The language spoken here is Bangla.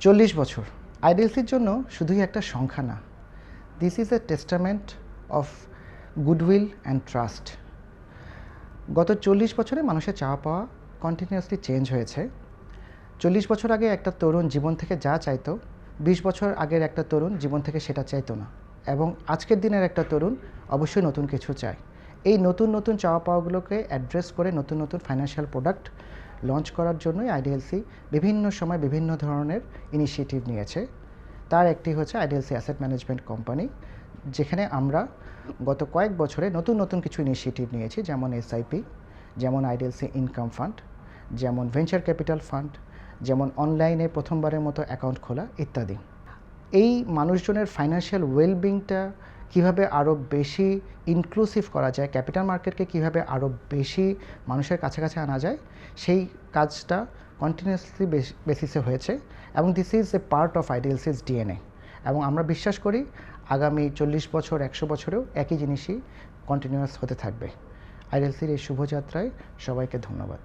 চল্লিশ বছর। আইডিএলসির জন্য শুধুই একটা সংখ্যা না। This is a testament of goodwill and trust গত চল্লিশ বছরে মানুষের চাওয়া পাওয়া কন্টিনিউয়াসলি চেঞ্জ হয়েছে। চল্লিশ বছর আগে একটা তরুণ জীবন থেকে যা চাইতো, বিশ বছর আগের একটা তরুণ জীবন থেকে সেটা চাইতো না। এবং আজকের দিনের একটা তরুণ অবশ্যই নতুন কিছু চায়। এই নতুন নতুন চাওয়া পাওয়াগুলোকে অ্যাড্রেস করে নতুন নতুন ফাইন্যান্সিয়াল প্রোডাক্ট লঞ্চ করার জন্যই আইডিএলসি বিভিন্ন সময় বিভিন্ন ধরনের ইনিশিয়েটিভ নিয়েছে। তার একটি হচ্ছে আইডিএলসি অ্যাসেট ম্যানেজমেন্ট কোম্পানি যেখানে আমরা গত কয়েক বছরে নতুন নতুন কিছু ইনিশিয়েটিভ নিয়েছি, যেমন এসআইপি যেমন আইডিএলসি ইনকাম ফান্ড যেমন ভেঞ্চার ক্যাপিটাল ফান্ড যেমন অনলাইনে প্রথমবারের মতো অ্যাকাউন্ট খোলা, ইত্যাদি। এই মানুষজনের ফাইন্যান্সিয়াল ওয়েলবিংটা কীভাবে আরও বেশি ইনক্লুসিভ করা যায় ক্যাপিটাল মার্কেটকে কীভাবে আরও বেশি মানুষের কাছাকাছি আনা যায়, সেই কাজটা কন্টিনিউয়াসলি বেসিসে হয়েছে এবং this is a part of IDLC's DNA এবং আমরা বিশ্বাস করি আগামী চল্লিশ বছর, একশো বছরেও একই জিনিসই কন্টিনিউয়াস হতে থাকবে। আইডিএলসির এই শুভযাত্রায় সবাইকে ধন্যবাদ।